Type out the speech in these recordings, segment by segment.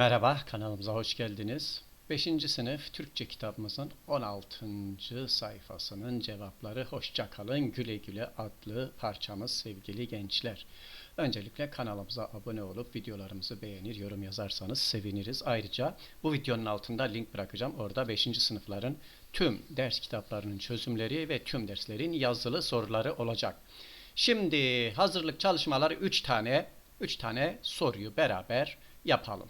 Merhaba, kanalımıza hoş geldiniz. 5. sınıf Türkçe kitabımızın 16. sayfasının cevapları Hoşça kalın güle güle adlı parçamız sevgili gençler. Öncelikle kanalımıza abone olup videolarımızı beğenir, yorum yazarsanız seviniriz. Ayrıca bu videonun altında link bırakacağım. Orada 5. sınıfların tüm ders kitaplarının çözümleri ve tüm derslerin yazılı soruları olacak. Şimdi hazırlık çalışmaları 3 tane 3 tane soruyu beraber yapalım.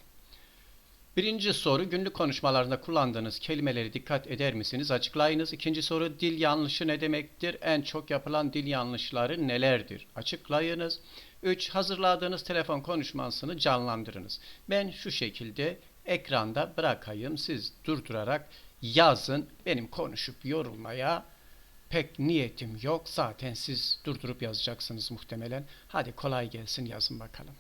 Birinci soru günlük konuşmalarında kullandığınız kelimeleri dikkat eder misiniz? Açıklayınız. İkinci soru dil yanlışı ne demektir? En çok yapılan dil yanlışları nelerdir? Açıklayınız. 3. Hazırladığınız telefon konuşmasını canlandırınız. Ben şu şekilde ekranda bırakayım. Siz durdurarak yazın. Benim konuşup yorulmaya pek niyetim yok. Zaten siz durdurup yazacaksınız muhtemelen. Hadi kolay gelsin yazın bakalım.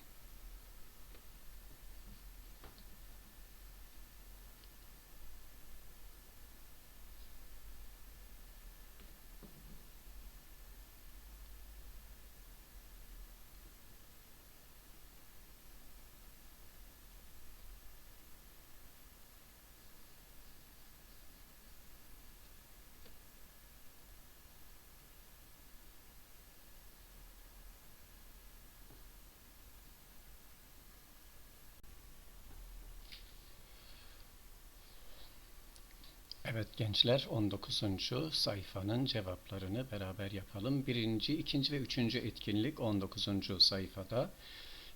Evet gençler 19. sayfanın cevaplarını beraber yapalım. Birinci, ikinci ve üçüncü etkinlik 19. sayfada.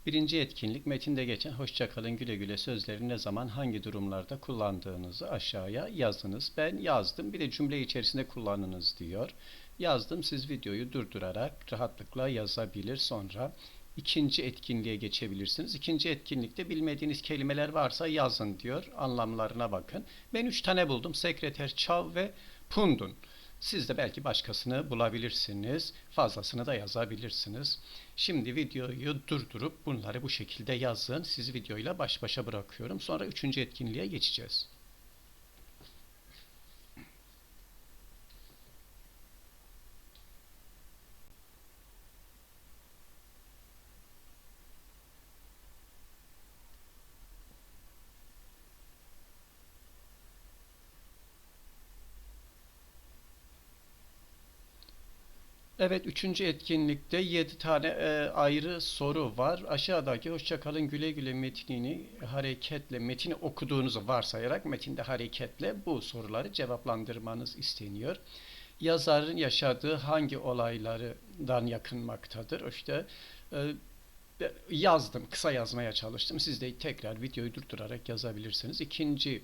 Birinci etkinlik metinde geçen hoşçakalın güle güle sözleri ne zaman hangi durumlarda kullandığınızı aşağıya yazınız. Ben yazdım bir de cümle içerisinde kullanınız diyor. Yazdım siz videoyu durdurarak rahatlıkla yazabilir sonra ikinci etkinliğe geçebilirsiniz. İkinci etkinlikte bilmediğiniz kelimeler varsa yazın diyor. Anlamlarına bakın. Ben üç tane buldum. Sekreter, çav ve pundun. Siz de belki başkasını bulabilirsiniz. Fazlasını da yazabilirsiniz. Şimdi videoyu durdurup bunları bu şekilde yazın. Sizi videoyla baş başa bırakıyorum. Sonra üçüncü etkinliğe geçeceğiz. Evet, üçüncü etkinlikte 7 tane e, ayrı soru var. Aşağıdaki hoşçakalın güle güle metnini hareketle, metini okuduğunuzu varsayarak metinde hareketle bu soruları cevaplandırmanız isteniyor. Yazarın yaşadığı hangi olaylardan yakınmaktadır? İşte e, yazdım, kısa yazmaya çalıştım. Siz de tekrar videoyu durdurarak yazabilirsiniz. İkinci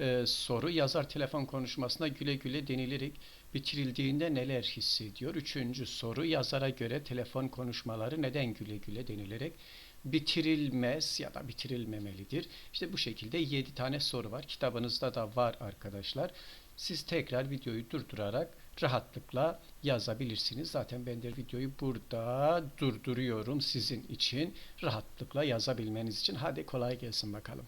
e, soru yazar telefon konuşmasına güle güle denilerek bitirildiğinde neler hissediyor? Üçüncü soru yazara göre telefon konuşmaları neden güle güle denilerek bitirilmez ya da bitirilmemelidir? İşte bu şekilde 7 tane soru var. Kitabınızda da var arkadaşlar. Siz tekrar videoyu durdurarak rahatlıkla yazabilirsiniz. Zaten ben de videoyu burada durduruyorum sizin için. Rahatlıkla yazabilmeniz için. Hadi kolay gelsin bakalım.